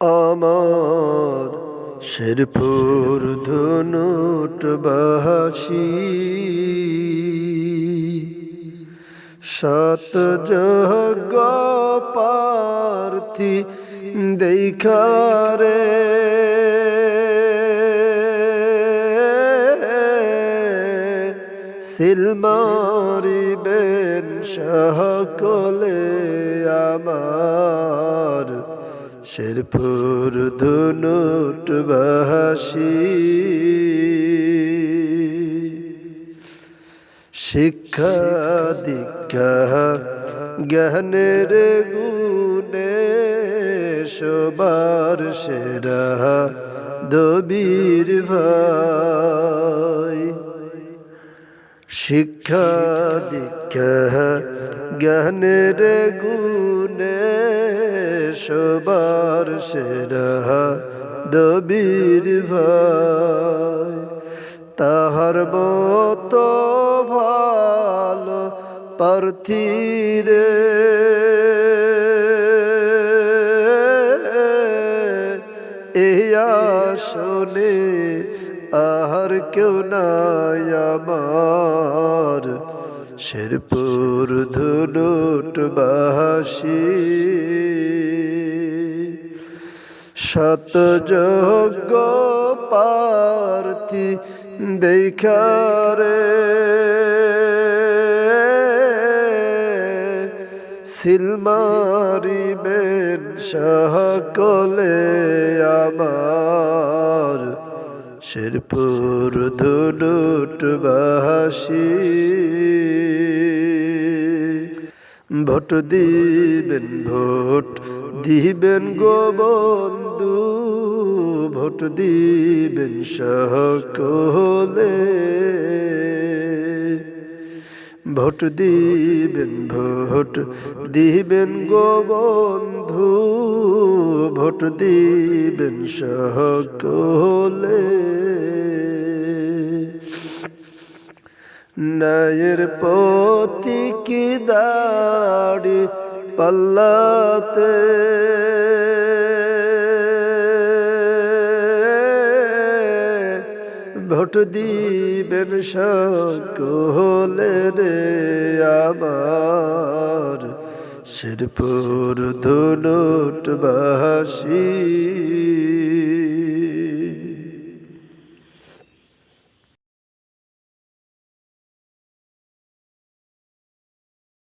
আমার শেরপুর ধনুট বাসি সত যজ্ঞ পার্থী দেখারে সিলমারিবেন সকলে আমার। শেরপুর ধনুট বাসি শিক্ষা দীক্ষা জ্ঞানের গুণে সবার সেরা দবির ভাই। শিক্ষা দীক্ষা জ্ঞানের গুণে সবার সেরা দবির ভাই। তাহার মতো ভালো পার্থিরে আসনে আর কেউ নাই আমার। শেরপুর ধনুট বাসি শতযজ্ঞ পার্থী দেখারে সিলমারিবেন সকলে আমার শেরপুর ধুনুট বাসি ভোট দিবেন ভোট দিবেন গো বন্ধু, ভোট দিবেন সকলে। ভোট দিবেন ভোট দিবেন গো বন্ধু, ভোট দিবেন সকলে। নায়ের পতি কি দাড়ি পাল্লাতে? ভোট দিবেন সকলে রে আমার। শেরপুর ধনুট বাসী